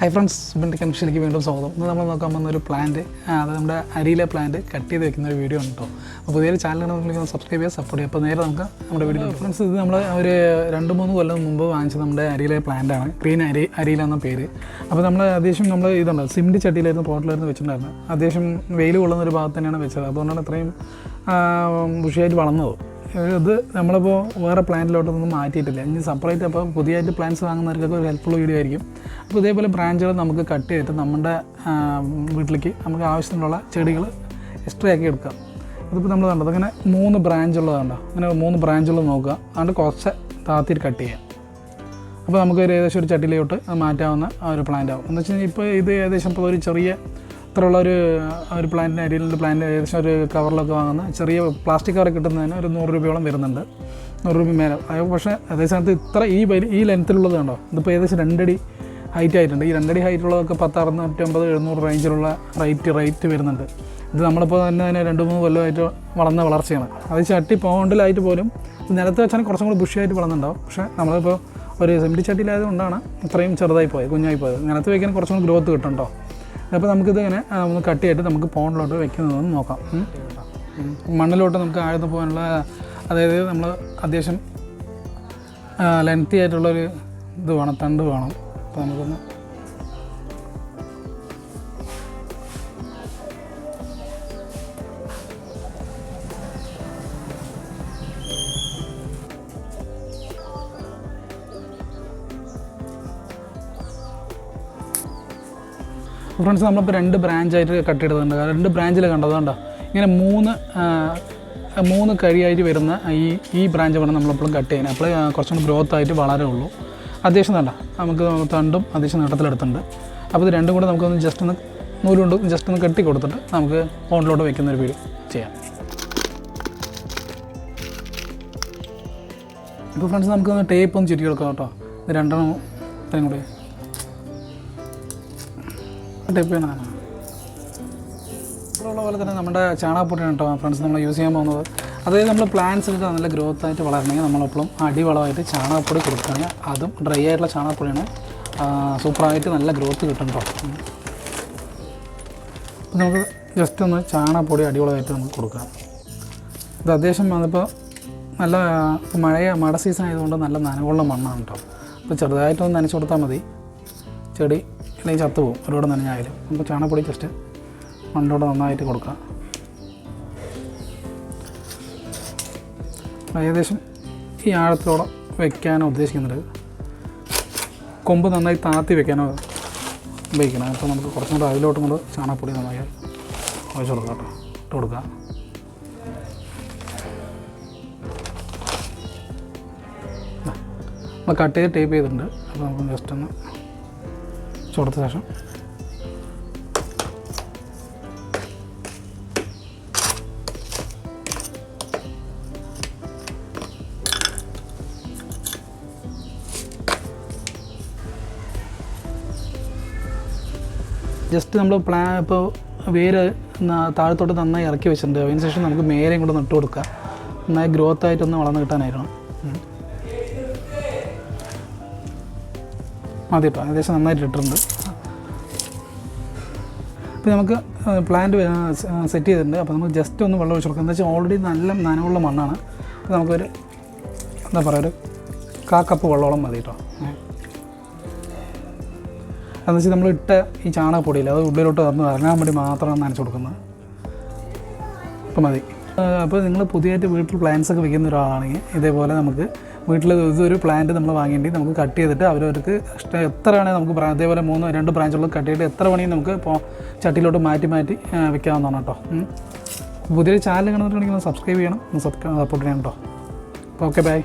Hi friends സുബിന്റെ കൺഷനിലേക്ക് വീണ്ടും സ്വാഗതം. ഇന്ന് നമ്മൾ നോക്കാൻ വന്ന ഒരു പ്ലാന്റ് അത് നമ്മുടെ അരിയിലെ പ്ലാന്റ് കട്ട് ചെയ്ത് വെക്കുന്ന ഒരു വീഡിയോ ഉണ്ട് കേട്ടോ. അപ്പോൾ പുതിയൊരു ചാനൽ സബ്സ്ക്രൈബ് ചെയ്യുക സപ്പോർട്ട് ചെയ്യുക. അപ്പോൾ നേരെ നമുക്ക് നമ്മുടെ വീഡിയോ ഫ്രണ്ട്സ് ഇത് നമ്മൾ ഒരു രണ്ട് മൂന്ന് കൊല്ലം മുമ്പ് വാങ്ങിച്ച നമ്മുടെ അരിയിലെ പ്ലാന്റാണ് ഗ്രീൻ അരി അരിയിലെന്ന പേര്. അപ്പോൾ നമ്മൾ അത്യാവശ്യം നമ്മൾ ഇതുണ്ട് സിമിന്റ് ചട്ടിയിലായിരുന്നു പോട്ടിലായിരുന്നു വെച്ചിട്ടുണ്ടായിരുന്നത്. അത്യാവശ്യം വെയിൽ കൊള്ളുന്ന ഒരു ഭാഗത്ത് തന്നെയാണ് വെച്ചത്. അതുകൊണ്ടാണ് ഇത്രയും ബുഷിയായിട്ട് വളർന്നത്. ഇത് നമ്മളിപ്പോൾ വേറെ പ്ലാന്റിലോട്ടൊന്നും മാറ്റിയിട്ടില്ല. ഇനി സെപ്പറേറ്റ് അപ്പോൾ പുതിയതായിട്ട് പ്ലാന്റ്സ് വാങ്ങുന്നവർക്കൊക്കെ ഒരു ഹെൽപ്ഫുൾ വീഡിയോ ആയിരിക്കും. അപ്പോൾ ഇതേപോലെ ബ്രാഞ്ചുകൾ നമുക്ക് കട്ട് ചെയ്തിട്ട് നമ്മുടെ വീട്ടിലേക്ക് നമുക്ക് ആവശ്യത്തിനുള്ള ചെടികൾ എക്സ്ട്രാ ആക്കി എടുക്കാം. ഇതിപ്പോൾ നമ്മൾ കണ്ടത് അങ്ങനെ മൂന്ന് ബ്രാഞ്ച് ഉള്ളതുണ്ടോ? അങ്ങനെ മൂന്ന് ബ്രാഞ്ചുള്ളത് നോക്കുക. അതുകൊണ്ട് കുറച്ച് താത്തിൽ കട്ട് ചെയ്യാം. അപ്പോൾ നമുക്ക് ഒരു ഏകദേശം ഒരു ചട്ടിയിലോട്ട് മാറ്റാവുന്ന ഒരു പ്ലാന്റ് ആവും. എന്ന് വെച്ച് കഴിഞ്ഞാൽ ഇപ്പോൾ ഇത് ഏകദേശം ഇപ്പോൾ ഒരു ചെറിയ ഇത്രയുള്ള ഒരു ഒരു പ്ലാന്റിന് അരിയിലുള്ള പ്ലാന്റ് ഏകദേശം ഒരു കവറിലൊക്കെ വാങ്ങുന്ന ചെറിയ പ്ലാസ്റ്റിക് കവർ കിട്ടുന്നതിന് ഒരു നൂറ് രൂപയോളം വരുന്നുണ്ട്. നൂറ് രൂപ മേലെ. പക്ഷേ അതേ സമയത്ത് ഇത്ര ഈ ഈ ലെങ്ത്തിലുള്ളത് കണ്ടോ ഇതിപ്പോൾ ഏകദേശം രണ്ടടി ഹൈറ്റ് ആയിട്ടുണ്ട്. ഈ രണ്ടടി ഹൈറ്റുള്ളതൊക്കെ പത്ത് അറുന്നൂറ്റമ്പത് എഴുന്നൂറ് റേഞ്ചിലുള്ള റേറ്റ് റേറ്റ് വരുന്നുണ്ട്. ഇത് നമ്മളിപ്പോൾ തന്നെ തന്നെ രണ്ട് മൂന്ന് കൊല്ലമായിട്ട് വളർന്ന വളർച്ചയാണ്. അത് ചട്ടി പോണ്ടിലായിട്ട് പോലും നിലത്ത് വെച്ചാൽ കുറച്ചും കൂടി ബുഷിയായിട്ട് വളർന്നുണ്ടാവും. പക്ഷേ നമ്മളിപ്പോൾ ഒരു സെമിറ്റി ചട്ടിയിലായത് കൊണ്ടാണ് ഇത്രയും ചെറുതായി പോയത് കുഞ്ഞായി പോയത്. നിലത്ത് വയ്ക്കാൻ കുറച്ചും കൂടി ഗ്രോത്ത് കിട്ടും കേട്ടോ അപ്പോൾ നമുക്കിത് ഇങ്ങനെ ഒന്ന് കട്ട് ചെയ്തിട്ട് നമുക്ക് പോണിലോട്ട് വെക്കുന്നതെന്ന് നോക്കാം. മണ്ണിലോട്ട് നമുക്ക് ആഴ്ന്നു പോകാനുള്ള അതായത് നമ്മൾ അത്യാവശ്യം ലെങ്തി ആയിട്ടുള്ളൊരു ഇത് വേണം തണ്ട് വേണം. അപ്പോൾ നമുക്കൊന്ന് ഫ്രണ്ട്സ് നമ്മളിപ്പോൾ രണ്ട് ബ്രാഞ്ചായിട്ട് കട്ട് ചെയ്തതുണ്ട് രണ്ട് ബ്രാഞ്ചിൽ കണ്ടതുകൊണ്ടോ ഇങ്ങനെ മൂന്ന് മൂന്ന് കഴിയായിട്ട് വരുന്ന ഈ ഈ ബ്രാഞ്ച് വേണം നമ്മളെപ്പോഴും കട്ട് ചെയ്യാൻ അപ്പോൾ കുറച്ചും ഗ്രോത്ത് ആയിട്ട് ഉള്ളൂ. അത്യാവശ്യം നല്ല. നമുക്ക് തണ്ടും അത്യാവശ്യം നീട്ടത്തിലെടുത്തുണ്ട് അപ്പോൾ ഇത് രണ്ടും കൂടെ നമുക്കൊന്ന് ജസ്റ്റ് ഒന്ന് നൂലുകൊണ്ട് ജസ്റ്റ് ഒന്ന് കെട്ടി കൊടുത്തിട്ട് നമുക്ക് ഓണിലോട്ട് വെക്കുന്ന ഒരു ചെയ്യാം. ഇപ്പോൾ ഫ്രണ്ട്സ് നമുക്കൊന്ന് ടേപ്പ് ഒന്ന് ചുരുക്കി കൊടുക്കാം കേട്ടോ. ഇത് രണ്ടെണ്ണം ഇത്രയും കൂടി. ടൈപ്പ് ചെയ്യണതാണ് ഉള്ള പോലെ തന്നെ നമ്മുടെ ചാണകപ്പൊട്ടിയാണ് കേട്ടോ ഫ്രണ്ട്സ് നമ്മൾ യൂസ് ചെയ്യാൻ പോകുന്നത്. അതായത് നമ്മൾ പ്ലാന്റ്സ് ഒക്കെ നല്ല ഗ്രോത്ത് ആയിട്ട് വളരണമെങ്കിൽ നമ്മളെപ്പോഴും അടിവളമായിട്ട് ചാണകപ്പൊടി കൊടുക്കുകയാണെങ്കിൽ അതും ഡ്രൈ ആയിട്ടുള്ള ചാണകപ്പൊടിയാണ്. സൂപ്പറായിട്ട് നല്ല ഗ്രോത്ത് കിട്ടും കേട്ടോ നമുക്ക് ജസ്റ്റ് ഒന്ന് ചാണകപ്പൊടി അടിവളമായിട്ട് നമുക്ക് കൊടുക്കാം. ഇത് അത്യാവശ്യം അതിപ്പോൾ നല്ല മഴയ മഴ മഴ സീസൺ ആയതുകൊണ്ട് നല്ല നനവുള്ള മണ്ണാണ് കേട്ടോ അപ്പോൾ ചെറുതായിട്ടൊന്ന് നനച്ച് കൊടുത്താൽ മതി. ചെടി അല്ലെങ്കിൽ ചത്തുപോകും. ഒരുപാട് നനഞ്ഞായാലും. നമുക്ക് ചാണകപ്പൊടി ജസ്റ്റ് മണ്ണിലൂടെ നന്നായിട്ട് കൊടുക്കാം. ഏകദേശം ഈ ആഴത്തോടെ വെക്കാനോ ഉദ്ദേശിക്കുന്നത്. കൊമ്പ് നന്നായി താത്തി വെക്കാനോ ഉപയോഗിക്കണം. അപ്പോൾ നമുക്ക് കുറച്ചും കൂടെ അതിലോട്ടും കൂടെ ചാണകപ്പൊടി നന്നായി ഒഴിച്ചു കൊടുക്കാം കേട്ടോ. ഇട്ട് കൊടുക്കാം. നമ്മൾ കട്ട് ചെയ്ത് ടേപ്പ് ചെയ്തിട്ടുണ്ട്. അപ്പോൾ നമുക്ക് ജസ്റ്റ് ഒന്ന് ചോടത്ത ശേഷം ജസ്റ്റ് നമ്മൾ പ്ലാ ഇപ്പോൾ വേര് താഴത്തോട്ട് നന്നായി ഇറക്കി വെച്ചിട്ടുണ്ട്. അതിന് ശേഷം നമുക്ക് മേലെയും കൂടെ നട്ട് കൊടുക്കുക നന്നായി ഗ്രോത്ത് ആയിട്ടൊന്ന് വളർന്ന് കിട്ടാനായിരുന്നു. മതി കേട്ടോ ഏകദേശം നന്നായിട്ട് ഇട്ടിട്ടുണ്ട്. അപ്പോൾ നമുക്ക് പ്ലാന്റ് സെറ്റ് ചെയ്തിട്ടുണ്ട്. അപ്പോൾ നമുക്ക് ജസ്റ്റ് ഒന്ന് വെള്ളം ഒഴിച്ച് കൊടുക്കാം. എന്താ വെച്ചാൽ ഓൾറെഡി നല്ല നനവുള്ള മണ്ണാണ്. അപ്പോൾ നമുക്കൊരു എന്താ പറയുക ഒരു കാ കപ്പ് വെള്ളോളം മതി കേട്ടോ അതെന്ന് വെച്ചാൽ നമ്മൾ ഇട്ട ഈ ചാണകപ്പൊടിയില്ല അത് ഉള്ളിലോട്ട് വന്ന് ഇറങ്ങാൻ വേണ്ടി മാത്രമാണ് നനച്ചു കൊടുക്കുന്നത്. അപ്പോൾ മതി. അപ്പോൾ നിങ്ങൾ പുതിയതായിട്ട് വീട്ടിൽ പ്ലാന്റ്സ് ഒക്കെ വെക്കുന്ന ഒരാളാണെങ്കിൽ ഇതേപോലെ നമുക്ക് വീട്ടിൽ ഇതൊരു പ്ലാന്റ് നമ്മൾ വാങ്ങേണ്ടി നമുക്ക് കട്ട് ചെയ്തിട്ട് അവരവർക്ക് ഇഷ്ടം എത്ര വേണേൽ നമുക്ക് അതേപോലെ മൂന്ന് രണ്ട് ബ്രാഞ്ചുകൾ കട്ട് ചെയ്തിട്ട് എത്ര വേണമെങ്കിൽ നമുക്ക് ഇപ്പോൾ ചട്ടിയിലോട്ട് മാറ്റി മാറ്റി വെക്കാവുന്നതാണ് കേട്ടോ. പുതിയൊരു ചാനൽ കാണുന്നുണ്ടെങ്കിൽ സബ്സ്ക്രൈബ് ചെയ്യണം. സപ്പോർട്ട് ചെയ്യണം കേട്ടോ. Okay bye